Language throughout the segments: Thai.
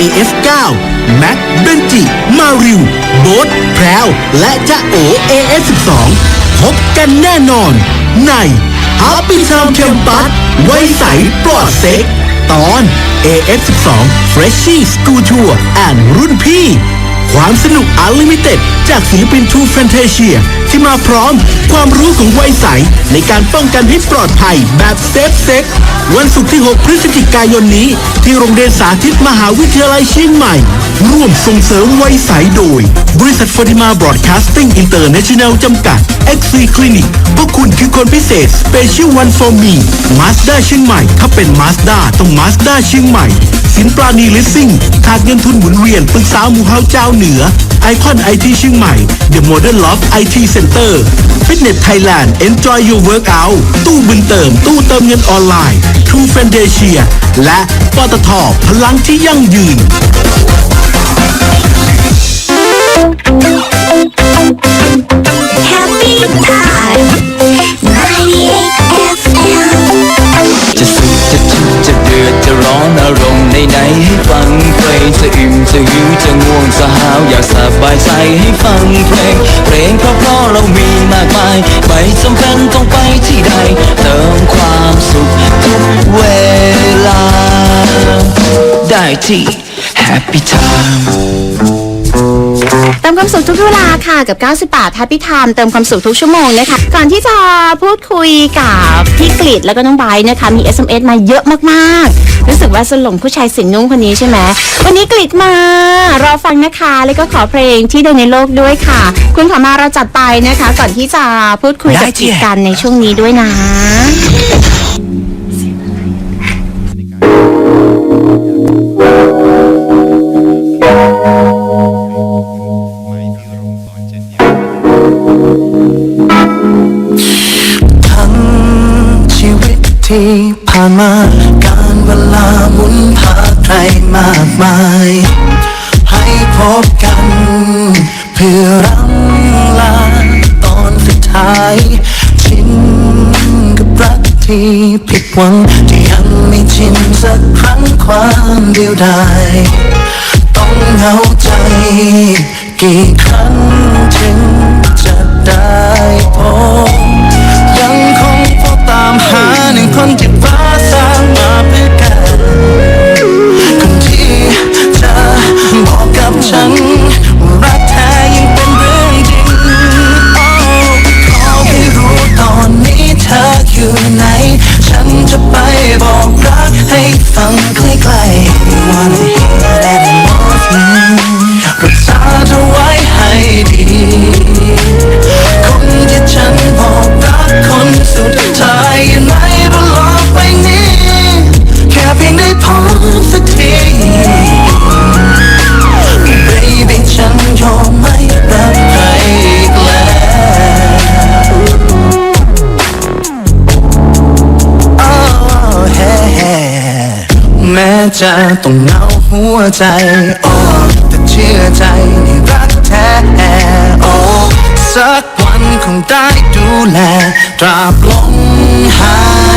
AF9 แม็กเบนจิ มาริว โบ๊ทแพรว และจ้าโอ AF12 พบกันแน่นอน ใน Happy Town Campus ไว้ใสปลอดเซ็ก ตอน AF12 Freshie School Tour and รุ่นพี่ ความสนุกอัลลิมิเต็ดจากศิลปินทูแฟนเทเชีย ที่มาพร้อม ความรู้ของวัยใส ในการป้องกันให้ปลอดภัยแบบเซฟเซ็กวันศุกร์ที่ 6 พฤศจิกายนนี้ ที่โรงเรียนสาธิตมหาวิทยาลัยเชียงใหม่ ร่วมส่งเสริมวัยใสโดย บริษัทฟอร์ติมาบรอดคาสติ้งอินเตอร์เนชั่นแนลจำกัด X3 Clinic พวกคุณคือคนพิเศษ Special One for Me Mazda เชียงใหม่ ถ้าเป็น Mazda ต้อง Mazda เชียงใหม่ สินปราณีลิสซิ่ง ขาดเงินทุนหมุนเวียนปรึกษาหมู่เฮาเจ้าเหนือ ไอคอนไอทีเชียงใหม่ The Modern Love IT Center Fitness Thailand Enjoy Your Workout ตู้บุญเติม ตู้เติมเงินออนไลน์ True f o u n d a t i a และปตทพลังที่ยั่งยืน ได้ที่ Happy Time เติมความสุขทุกเวลาค่ะกับ 98 Happy Time เติมความสุขทุกชั่วโมงนะคะ ก่อนที่จะพูดคุยกับพี่กฤษแล้วก็น้องไบร์ทนะคะ มี SMS มาเยอะมากๆ รู้สึกว่าสลงผู้ชายเสียงนุ่งคนนี้ใช่ไหม วันนี้กฤษมา รอฟังนะคะ แล้วก็ขอเพลงที่เดินในโลกด้วยค่ะ คุณขอมาเราจัดไปนะคะ ก่อนที่จะพูดคุยกับได้กฤษจ้ะกันในช่วงนี้ด้วยนะายชินกับรักที่ผิดหวังที่ยังไม่ชินสักครั้งความเดียวดายต้องเหงาใจ กี่ครั้งถึงจะได้พบยังคงเฝ้าตามหาหนึ่งคนที่ฟ้าสร้างมาเพื่อกันคนที่จะบอกกับฉัน จะต้องเหงาหัวใจ โอ้แต่เชื่อใจในรักแท้โอ้สักวันคงได้ดูแลตราบลงหาย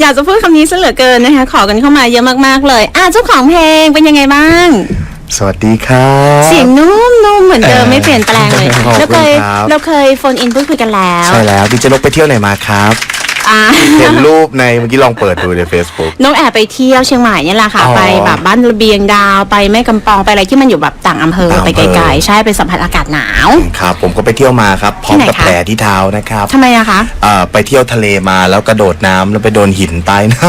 อยากจะพูดคำนี้ซะเหลือเกินนะคะ ขอกันเข้ามาเยอะมากๆเลย อะเจ้าของเพลงเป็นยังไงบ้าง สวัสดีครับ เสียงนุ่มๆเหมือนเดิมไม่เปลี่ยนแปลงเลย ขอบคุณเราเคยครับ เราเคยโฟนอินพูดคุยกันแล้ว ใช่แล้วพี่เจนกไปเที่ยวไหนมาครับ อ่า เห็นรูปในเมื่อกี้ลองเปิดดูใน Facebook น้องแอบไปเที่ยวเชียงใหม่เนี่ยแหละค่ะ อ๋อไปแบบบ้านระเบียงดาวไปแม่กำปองไปอะไรที่มันอยู่แบบต่างอำเภอต่างไปอำเภอไกลๆใช่ไปสัมผัสอากาศหนาว ครับ ผมก็ไปเที่ยวมาครับ พร้อมกับที่ไหนคะ แผลที่เท้านะครับทำไมอะคะอ่าไปเที่ยวทะเลมาแล้วกระโดดน้ำแล้วไปโดนหินใต้น้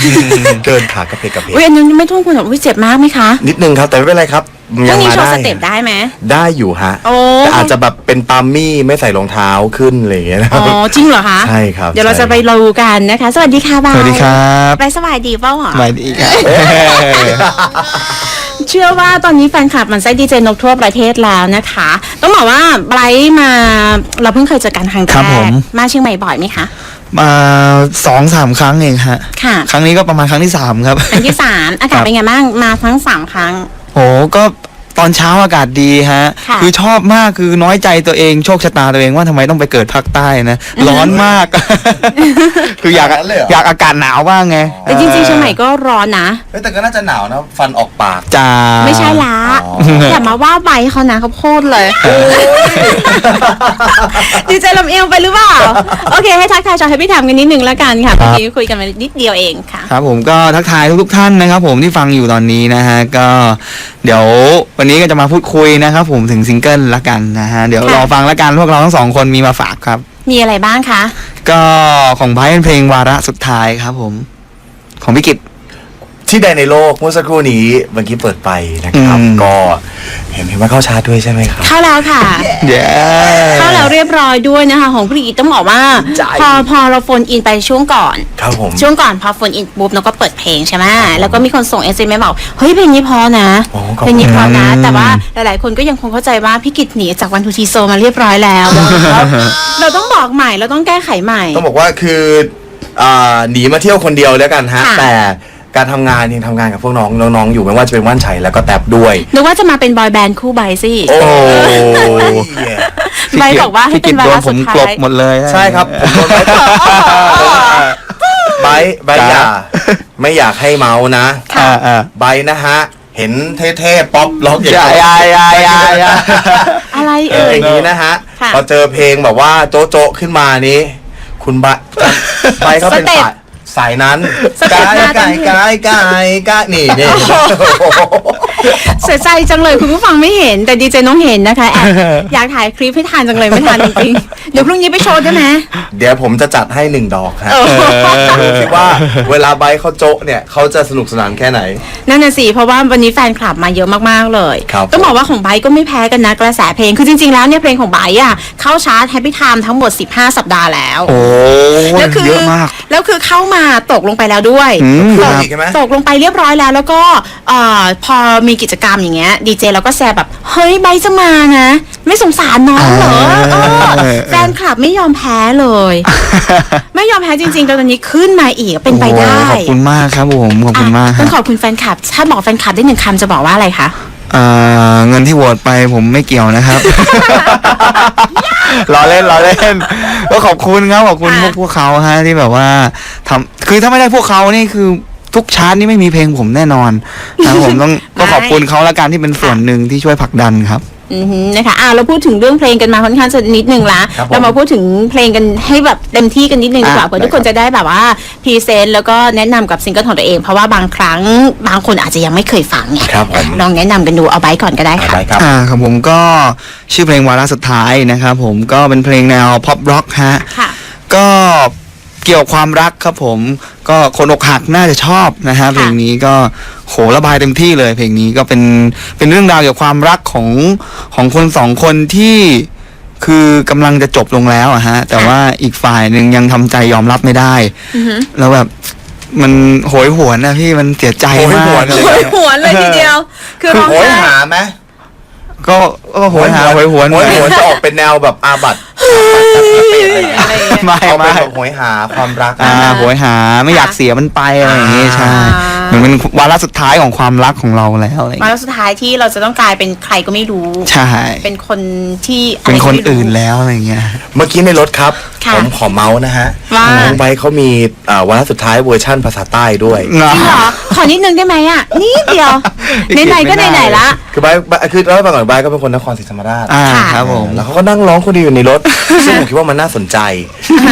ำ เดินขากระเพกกระเพกอุ้ยอันนี้ไม่ท่วมคุณหรอกอุ้ยเจ็บมากไหมคะ นิดนึงครับแต่ไม่เป็นไรครับ พรุ่ยังงนี้มาโชว์ได้สเต็ปได้ไหม ได้อยู่ฮะโอ้ แต่อาจจะแบบเป็นปาล์มมี่ไม่ใส่รองเท้าขึ้นอะไรอย่างเงี้ยนะคอ๋รับ อจริงเหรอคะใช่ครับ เดี๋ยวเราใช่จะไปดูกันนะคะ สวัสดีค่ะบายสวัสดีครับไปสบายดีเปล่าหรอสบายดีครับ เชื่อว่าตอนนี้แฟนคลับมันไส้ดีเจนกทั่วประเทศแล้วนะคะ ต้องบอกว่าไบรท์มาเราเพิ่งเคยเจอกันครั้งแรครับผกม มาเชียงใหม่บ่อยไหมคะ มาสองสามครั้งเองฮะ ค่ะ ครั้งนี้ก็ประมาณครั้งที่สามครับ ครั้งที่สามอากาศเป็นไงบ้างมาทั้งสามครั้ง โอ้ก็ ตอนเช้าอากาศดีฮะค่ะ อชอบมากคือน้อยใจตัวเองโชคชะตาตัวเองว่าทำไมต้องไปเกิดภาคใต้นะ ร้อนมาก คืออยากขนาดนั้นเลยเหรออยากอากาศหนาวบ้างไงแต่จริงๆเชียงใหม่ก็ร้อนนะ เฮ้ยแต่ก็น่าจะหนาวนะ ฟันออกปาก จ้า ไม่ใช่ละอ๋ออย่ามาว่าใบเขานะเขาโคตรเลยดีใจลำเอียงไปหรือเปล่า โอเค ให้ทักทายชาวแฮปปี้ไทม์กันนิดนึงแล้วกันค่ะครัเมื่บ อกี้คุยกันมานิดเดียวเองค่ะ ครับผมก็ทักทายทุกๆท่านนะครับผมที่ฟังอยู่ตอนนี้นะฮะก็เดี๋ยววันนี้ก็จะมาพูดคุยนะครับผมถึงซิงเกิลละกันนะฮะ เดี๋ยวค่ะรอฟังละกันพวกเราทั้งสองคนมีมาฝากครับ มีอะไรบ้างคะ ก็ของไบร์ทเป็นเพลงวาระสุดท้ายครับผม ของพี่กิต ที่ใดในโลกเมื่อสักครู่นี้เมื่อกี้เปิดไปนะครับ อืม ก็เห็นเห็นว่าเข้าชาร์จด้วยใช่ไหมครับ เข้าแล้วค่ะ เย้ เข้าแล้วเรียบร้อยด้วยนะคะ ของพี่อีทต้องบอกว่าใจพอพอเราโฟนอินไปช่วงก่อน ครับผม ช่วงก่อนพอโฟนอินปุ๊บเราก็เปิดเพลงใช่ไหมแล้วก็มีคนส่งเอสเอ็มบอกเฮ้ยเพลงนี้เพอนะโอ้ขอบคุณ เพลงนี้เพอนะ แต่ว่าหลายๆ คนก็ยังคงเข้าใจว่าพี่กิตหนีจากวันทูทีโซมาเรียบร้อยแล้ว เราต้องบอกใหม่เราต้องแก้ไขใหม่ ต้องบอกว่าคืออ่าหนีมาเที่ยวคนเดียวแล้วกันฮะ ค่ะแต่ การทำงานยังทำงานกับพวกน้องน้องๆอยู่ไม่ว่าจะเป็นว่านชัยแล้วก็แท็บด้วยนึกว่าจะมาเป็นบอยแบนด์คู่ใบสิ โอ้ใบบอกว่าให้พี่เป็กินตวาโดระนผสุมดท้ากลบยหมดเลยใช่ครับผมโดนไบร์ทไบร์ทไบร์ทอย่าไม่อยากให้เมาส์นะอ่าอ่าไบร์ทนะฮะ เห็นเท่ๆป๊อปล็อกอย่าอย่าอย่าอย่าอย่าอะไรเอเอ่อยอย่างนี้นะฮะค่ะ พอเจอเพลงแบบว่าโจ๊ะโจ๊ะขึ้นมานี้ คุณไบร์ทไบร์ทเขาเป็นสเต็ป สาย สายนั้นสเต็ปหน้าต้กานยเพลงกายกายกายนี่นี่ เสียใจจังเลยคุณผู้ฟังไม่เห็น แต่ดีเจน้องเห็นนะคะแอบอยากถ่ายคลิปให้ทานจังเลยไม่ทานจริงๆเดี๋ยวพรุ่งนี้ไปโชว์ได้ไหมเดี๋ยวผมจะจัดให้หนึ่งดอกฮะเออดูสิว่าเวลาไบร์ทเขาโจ๊ะเนี่ยเขาจะสนุกสนานแค่ไหน นั่นน่ะสิเพราะว่าวันนี้แฟนคลับมาเยอะมากๆเลยครับต้องบอกว่าของไบร์ทก็ไม่แพ้กันนะกระแสเพลงคือจริงๆแล้วเนี่ยเพลงของไบร์ทอะเข้าชาร์ตแฮปปี้ไทม์ทั้งหมด 15 สัปดาห์แล้วโอ้แล้วคือเยอะมากแล้วคือเข้ามาตกลงไปแล้วด้วยอืมขึ้นตมากอีกใช่ไหมตกลงไปเรียบร้อยแล้วแล้วก็เอ่อพอมีกิจกรรมอย่างเงี้ยดีเจเราก็แซวแบบ เฮ้ยใบจะมานะ ไม่สงสารน้องเหรออ่าเออ แฟนคลับไม่ยอมแพ้เลย ไม่ยอมแพ้จริงๆตอนนี้ขึ้นมาอีกเป็นไปได้โอ้ขอบคุณมากครับผมขอบคุณมากอะคต้รัอบงขอบคุณแฟนคลับ ถ้าบอกแฟนคลับได้หนึ่งคำจะบอกว่าอะไรคะอ่าเงินที่โหวตไปผมไม่เกี่ยวนะครับรอเล่นรอเล่นก็ขอบคุณครับขอบคุณพวกพวกเขาฮะที่แบบว่าทำคือถ้าไม่ได้พวกเขานี่คือทุกชาร์ตนี่ไม่มีเพลงผมแน่นอนนะครับผมต้อง ก็ขอบคุณเขาละกันที่เป็นส่วนหนึ่งที่ช่วยผลักดันครับ อือหือนะคะอ่าเราพูดถึงเรื่องเพลงกันมาค่อนข้างจะนิดนึงละครับผมเรามาพูดถึงเพลงกันให้แบบเต็มที่กันนิดนึงดีกว่าอะเพื่อทุกคนจะได้แบบว่าพรีเซนต์แล้วก็แนะนำกับซิงเกิลของตัวเอง เพราะว่าบางครั้งบางคนอาจจะยังไม่เคยฟังไงครับผม ลองแนะนำกันดูเอาไว้ก่อนก็ได้เอาค่ะไปครับ อ่าครับผมก็ชื่อเพลงวาระสุดท้ายนะครับผมก็เป็นเพลงแนวพ็อปร็อกฮะ ค่ะ ก็ เกี่ยวกับความรักครับผมก็คนอกหักน่าจะชอบนะฮะเพลงนี้ก็โหระบายเต็มที่เลย เพลงนี้ก็เป็นเป็นเรื่องราวเกี่ยวกับความรักของของคนสองคนที่คือกำลังจะจบลงแล้วอะฮะ แต่ว่าอีกฝ่ายหนึ่งยังทำใจยอมรับไม่ได้ อือหือแล้วแบบมันโหยหวนนะพี่มันเสียใจโหยมาหวกนเลย โหยหวนเลยทีเดียว คือร้องโหยไห้ หาไหม ก็ก็โหยหาโหยหวนโหยหวนจะออกเป็นแนวแบบอาบัตอะไรอย่างเงี้ยไม่เอาเป็นไม่แบบโหยหาความรักอ่าโหยหาไม่อยากเสียมันไปอะไรอย่างงี้ใช่อ่า เหมือนเป็นวาระสุดท้ายของความรักของเราแล้วอะไรอย่างมาเงี้ยแล้วสุดท้ายที่เราจะต้องกลายเป็นใครก็ไม่รู้ ใช่เป็นคนที่อะเป็ไรนก็คนไม่รู้ อื่นแล้วอะไรอย่างเงี้ย เมื่อกี้ในรถครับ ค่ะผมขอเมาส์นะฮะว่า น้องไบร์ทเขามีอ่าวาระสุดท้ายเวอร์ชั่นภาษาใต้ด้วย จริงเหรอ ขอนิดนึงได้ไหมอะนิดเดียว ไหนๆก็ไหนๆละ คือไบร์ทไบร์ทคือเล่าให้ฟังก่อนไบร์ทก็เป็นคนนครศรีธรรมราช อ่าค่ะ ครับผม แล้วเขาก็นั่งร้องคนเดียวอยู่ในรถ ซึ่งผมคิดว่ามันน่าสนใจ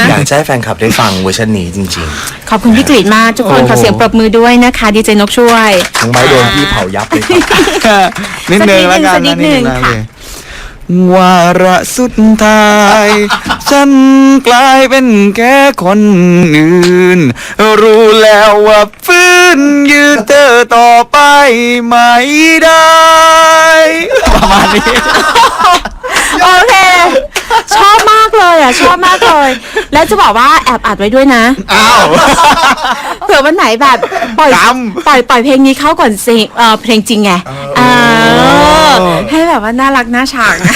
อยากจะให้แฟนคลับได้ฟังเวอร์ชันนี้จริงขอบคุณพี่กรีดมากทุกคน โอ้โห ขอเสียงปรบมือด้วยนะคะดีเจนกช่วยๆทั้งไบร์ทโดนพี่เผายับเลยครับ นิดนึงแล้วกันสักนินะดนึงนะค่ะวาระสุดท้าย ฉันกลายเป็นแค่คนอื่น รู้แล้วว่าฟื้นยืนเธอต่อไปไม่ได้ ประมาณนี้ โอเค ชอบมากเลยอะ ชอบมากเลย แล้วจะบอกว่าแอบอัดไว้ด้วยนะ อ้าว เผื่อวันไหนแบบปล่อยจำปล่อยปล่อยเพลงนี้เข้าก่อนเพลงเอ่อเพลงจริงไงเออให้แบบว่าน่ารักน่าฉากนะ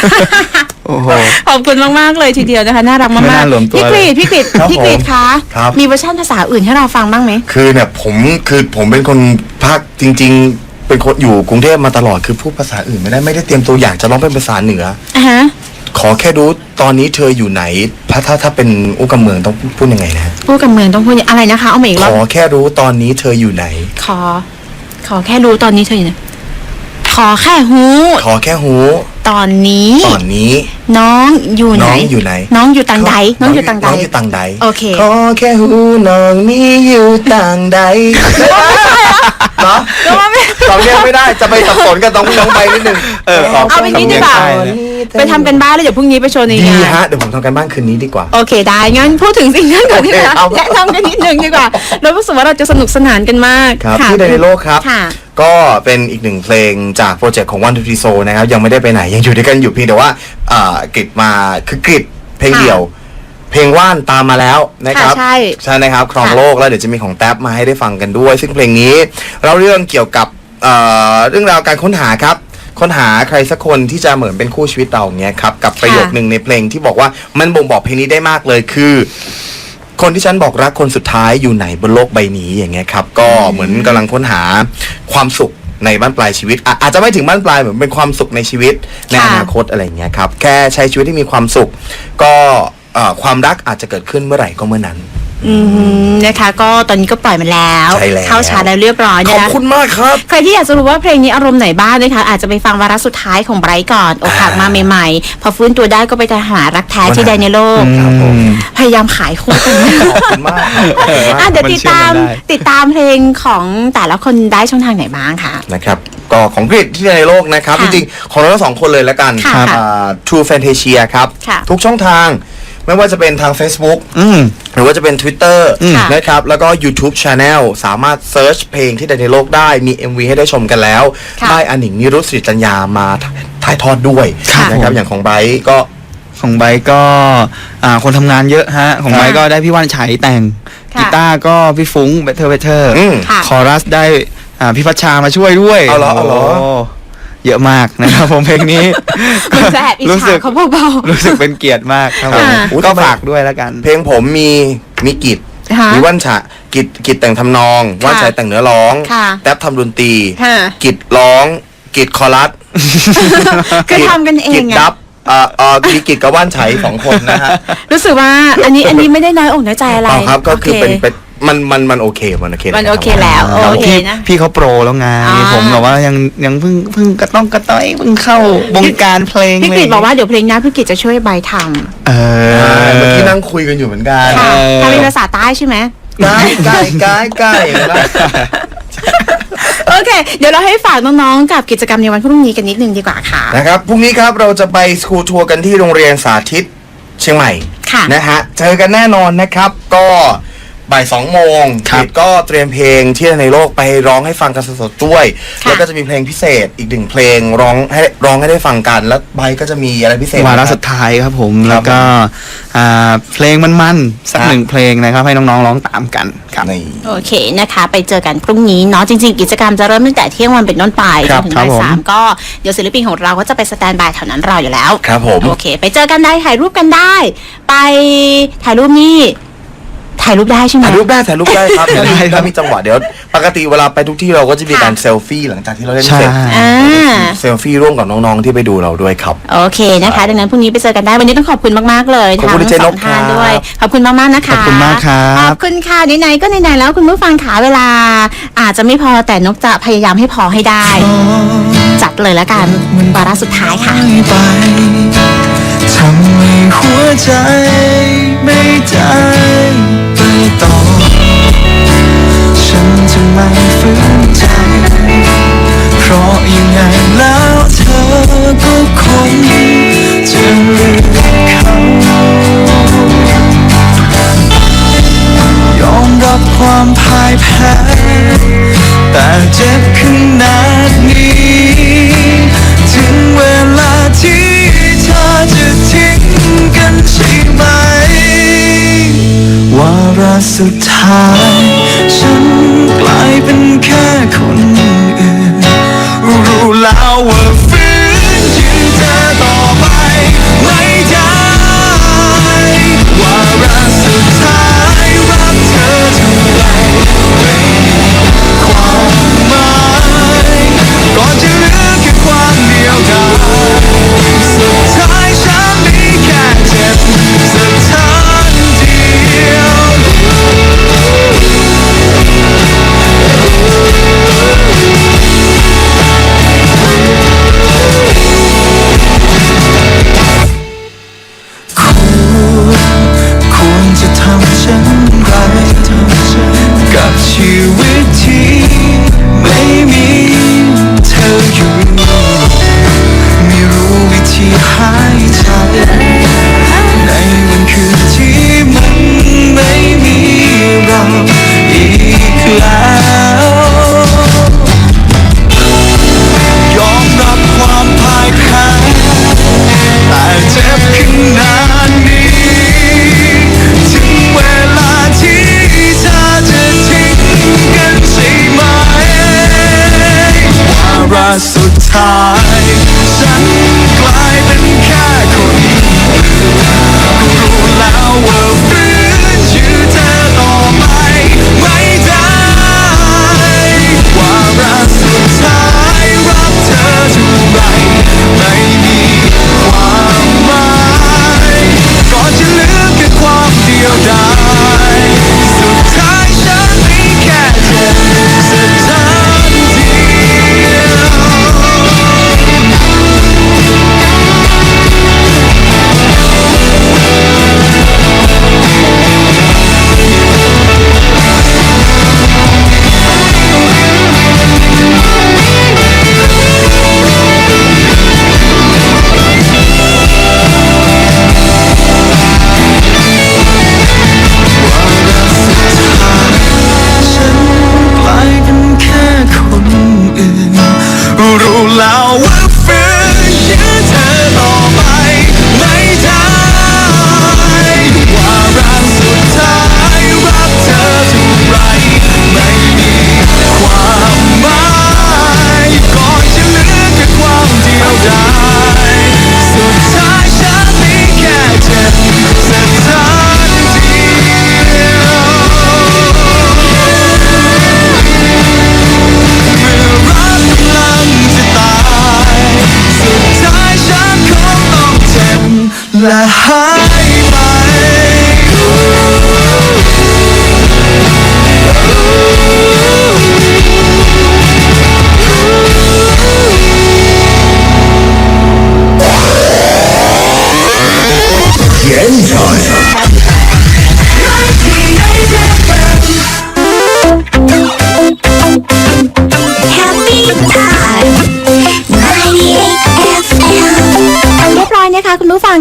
โอ้โห ขอบคุณมาก ๆ เลยทีเดียวนะคะ น่ารักไม่มากน่าหลวมๆตัวพี่กรีดพี่กรีดครับพี่กรีดผมคะ ครับ มีเวอร์ชันภาษาอื่นให้เราฟังบ้างไหม คือเนี่ยผมคือผมเป็นคนภาคจริง ๆ เป็นคนอยู่กรุงเทพมาตลอดคือพูดภาษาอื่นไม่ได้ไม่ได้เตรียมตัวอยากจะร้องเป็นภาษาเหนือ อะฮะ ขอแค่รู้ตอนนี้เธออยู่ไหนถ้าถ้าถ้าเป็นอุกำเมืองต้องพูดยังไงนะพูดกับเมืองต้องพูดอะไรนะคะ เอาใหม่อีกขรอบอแค่รู้ตอนนี้เธออยู่ไหน ขอ ขอแค่รู้ตอนนี้เธออยู่ไหนขอแค่หูขอแค่หูตอนนี้ ตอนนี้ น้องอยู่ไหน น้องอยู่ไหนน้องอยู่ต่างใดน้องอยู่ต่างใด น้องอยู่ต่างใดโอเค ขอแค่หูน้องนี้อยู่ต่างใด เนาะก็ว่าไม่ สำเนียงไม่ได้จะไปสับสนกับน้องน้องใบนิดนึงเออขเอาเป็นนี้ดีกว่า สำเนียงใต้นะไปทำกันบ้านแล้วเดี๋ยวพรุ่งนี้ไปโชว์ในดีงาน ฮะเดี๋ยวผมทำกันบ้านคืนนี้ดีกว่า โอเคได้ งั้นพูดถึงสิ่งนั้นก่อนดีกว่าโอเคเอา แนะนำกันนิดนึงดีกว่า เรารู้สึกว่าเราจะสนุกสนานกันมากครับะที่ใดในโลกครับ ค่ะ ก็เป็นอีกหนึ่งเพลงจากโปรเจกต์ของ One Two Three Soul นะครับ ยังไม่ได้ไปไหนยังอยู่ด้วยกันอยู่เพียงแต่ว่าอ่ากริดมาคือกริดเพลงค่ะเดี่ยว เพลงว่านตามมาแล้วนะครับค่ะใช่ใช่นะครับครองค่ะโลกแล้วเดี๋ยวจะมีของแท็บมาให้ได้ฟังกันด้วย ซึ่งเพลงนี้เราเรื่องเกี่ยวกับเอ่อเรื่องราวการค้นหาครับ ค้นหาใครสักคนที่จะเหมือนเป็นคู่ชีวิตเราเนี้ยครับกับประโยคหนึ่งในเพลงที่บอกว่ามันบ่งบอกเพลงนี้ได้มากเลยคือ คนที่ฉันบอกรักคนสุดท้ายอยู่ไหนบนโลกใบนี้อย่างเงี้ยครับ ก็เหมือนกำลังค้นหาความสุขในบ้านปลายชีวิตอะอาจจะไม่ถึงบ้านปลายเหมือนเป็นความสุขในชีวิตในค่ะอนาคตอะไรอย่างเงี้ยครับแค่ใช้ชีวิตที่มีความสุข ก็ เอ่อความรักอาจจะเกิดขึ้นเมื่อไหร่ก็เมื่อนั้น อืมนะคะ ก็ตอนนี้ก็ปล่อยมาแล้ว ใช่แล้ว เข้าชาร์ตแล้วเรียบร้อยขอบนะคะ คุณมากครับ ใครที่อยากจะรู้ว่าเพลงนี้อารมณ์ไหนบ้างนะคะ อาจจะไปฟังวาระสุดท้ายของไบรท์ก่อนอกหักมาใหม่ๆ พอฟื้นตัวได้ก็ไปหารักแท้ที่ใดในโลก ครับผม พยายามขายคู่กันขอบคุณมากครับขอบคุณมาก อะเดี๋ยวมันติดเชื่อตามมันได้ ติดตามเพลงของแต่ละคนได้ช่องทางไหนบ้างคะ นะครับก็ของกรีฑที่ในโลกนะครับ จค่ะริงๆ ของเราทั้งสองคนเลยแล้วกันค่ะอ่า True Fantasia ครับ ค่ะทุกช่องทาง ไม่ว่าจะเป็นทาง Facebook อืม หรือว่าจะเป็น Twitter ค่ะนะครับ แล้วก็ YouTube Channel สามารถเซิร์ชเพลงที่ใดในโลกได้มี MV ให้ได้ชมกันแล้ว ค่ะได้อันหนิงนิรุตสิริจัญญามาถ่ายทอดด้วยค่ะนะครับอย่างของไบร์ทก็ ของไบร์ทก็อ่าคนทำงานเยอะฮะ ของไบร์ทค่ะก็ได้พี่ว่านชัยแต่งค่ะกีตาร์ก็พี่ฟุ้งเบเทอร์เบเทอร์อืมค่ะ คอรัสได้อ่าพี่พัชชามาช่วยด้วยเอาเหรอเอาเหรอ โเยอะมากนะครับ ผมเพลงนี้มันจะแอบอิจรู้ฉาสึกเขาเบา รู้สึกเป็นเกียรติมากครับผมค่ะอุ๊ยก็ทำไมฝากด้วยแล้วกัน เพลงผมมีมีกิจๆค่ะ มีว่านฉะกิจกิจแต่งทำนอง ว่านชัยแต่งเนื้อร้อง ค่ะแท็บทำดนตรี ค่ะ กิจร้อง กิจคอรัสคือทำกันเอกิงจไงดับเอ่อเอ่อมีกิจกับว่านไฉสองคนนะฮะ รู้สึกว่าอันนี้อันนี้ไม่ได้น้อยอกน้อยใจอะไรเปล่าครับก็คือโเป็นเป็น มันมันมันโอเคมันโอเคมันโอเคแล้วครับโอเคพี่นะ พี่เขาโปรแล้วไงอ่า ผมแบบว่ายังยังเพิ่งเพิ่งกระต้องกระต้อยเพิ่งเข้าวงการเพลงพี่กฤษบอกว่าเดี๋ยวเพลงหน้าพี่กฤษจะช่วยใบทเอใช่อเมื่อกี้นั่งคุยกันอยู่เหมือนกันำค่ะเออทำเป็นภาษาใต้ใช่ไหม ใกล้ใกล้ใกล้ใกล้เห็นไหมโอเค เดี๋ยวเราให้ฝากน้องๆ กับกิจกรรมในวันพรุ่งนี้กันนิดนึงดีกว่าค่ะ นะครับพรุ่งนี้ครับเราจะไปสคูลทัวร์กันที่โรงเรียนสาธิตเชียงใหม่ค่ะนะฮะเจอกันแน่นอนนะครับ ก็ บ่ายสองโมงครับ กิจก็เตรียมเพลงที่ในโลกไปร้องให้ฟังกันสดๆด้วย ค่ะ แล้วก็จะมีเพลงพิเศษอีกหนึ่งเพลงร้องให้ร้องให้ได้ฟังกัน แล้วใบก็จะมีอะไรพิเศษ วาระนะคสุบดท้ายครับผมครับแล้วก็อ่าเพลงมันๆสักฮะหนึ่งเพลงนะครับให้น้องๆร้องตามกันครับ นี่ โอเคนะคะ ไปเจอกันพรุ่งนี้เนาะจริงๆ กิจกรรมจะเริ่มตั้งแต่เที่ยงวันเป็นต้นไปคจรันบถึงครับบ่ายผม สามก็เดี๋ยวศิลปินของเราก็จะไปสแตนบายแถวนั้นรออยู่แล้วครับผม โอเค ไปเจอกันได้ถ่ายรูปกันได้ ไปถ่ายรูปนี่ ถ่ายรูปได้ใช่ไหม ถ่ายรูปได้ถ่ายรูปได้ครับได้ครับ ถ้ามีจังหวะเดี๋ยว ปกติเวลาไปทุกที่เราก็จะมีการค่ะเซลฟี่หลังจากที่เราเล่นใช่เสร็จอ่า เซลฟี่ร่วมกับน้องๆที่ไปดูเราด้วยครับ โอเคนะคะ ดังนั้นพรุ่งนี้ไปเจอกันได้ วันนี้ต้องขอบคุณมากๆเลยขอบคุณทั้งเจ๊สนอกงท่านครับ ด้วย ขอบคุณมากๆนะคะ ขอบคุณมากครับขอบคุณค่ะไหนๆก็ไหนๆแล้วคุณผู้ฟังขาเวลา อาจจะไม่พอแต่นกจะพยายามให้พอให้ได้ จัดเลยแล้วกันวาระสุดท้ายค่ะ ไปทำให้หัวใจ ไม่ได้ไปต่อ ฉันจะไม่ฝืนใจ เพราะยังไงแล้วเธอก็คงจะาย ฉันกลายเป็นแค่คน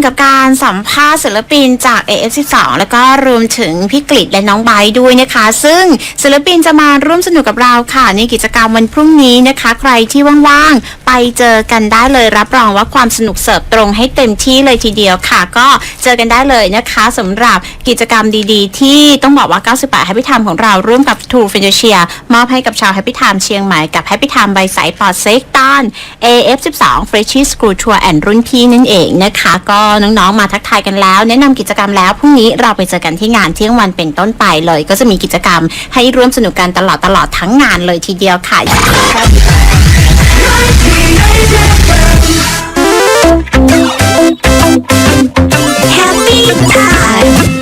นะคะคุณผู้ฟังกับการสัมภาษณ์ศิลปินจาก AF12 แล้วก็รวมถึงพี่กฤษและน้องไบร์ทด้วยนะคะ ซึ่งศิลปินจะมาร่วมสนุกกับเราค่ะ ในกิจกรรมวันพรุ่งนี้นะคะ ใครที่ว่างๆ ไปเจอกันได้เลยรับรองว่าความสนุกเสิร์ฟตรงให้เต็มที่เลยทีเดียวค่ะ ก็เจอกันได้เลยนะคะสำหรับกิจกรรมดีๆ ที่ต้องบอกว่า 98 Happy Time ของเราร่วมกับ True f i n a n c i a มอบให้กับชาว Happy Time เชียงใหม่กับ Happy Time ใบสายปอดเซ็กตัน AF12 Freshie School Tour and รุ่นพี่นั่นเองนะคะ ก็น้องๆมาทักทายกันแล้ว แนะนำกิจกรรมแล้วพรุ่งนี้เราไปเจอกันที่งานเที่ยงวันเป็นต้นไปเลย ก็จะมีกิจกรรมให้ร่วมสนุกกันตลอดตลอดทั้งงานเลยทีเดียวค่ะ Happy time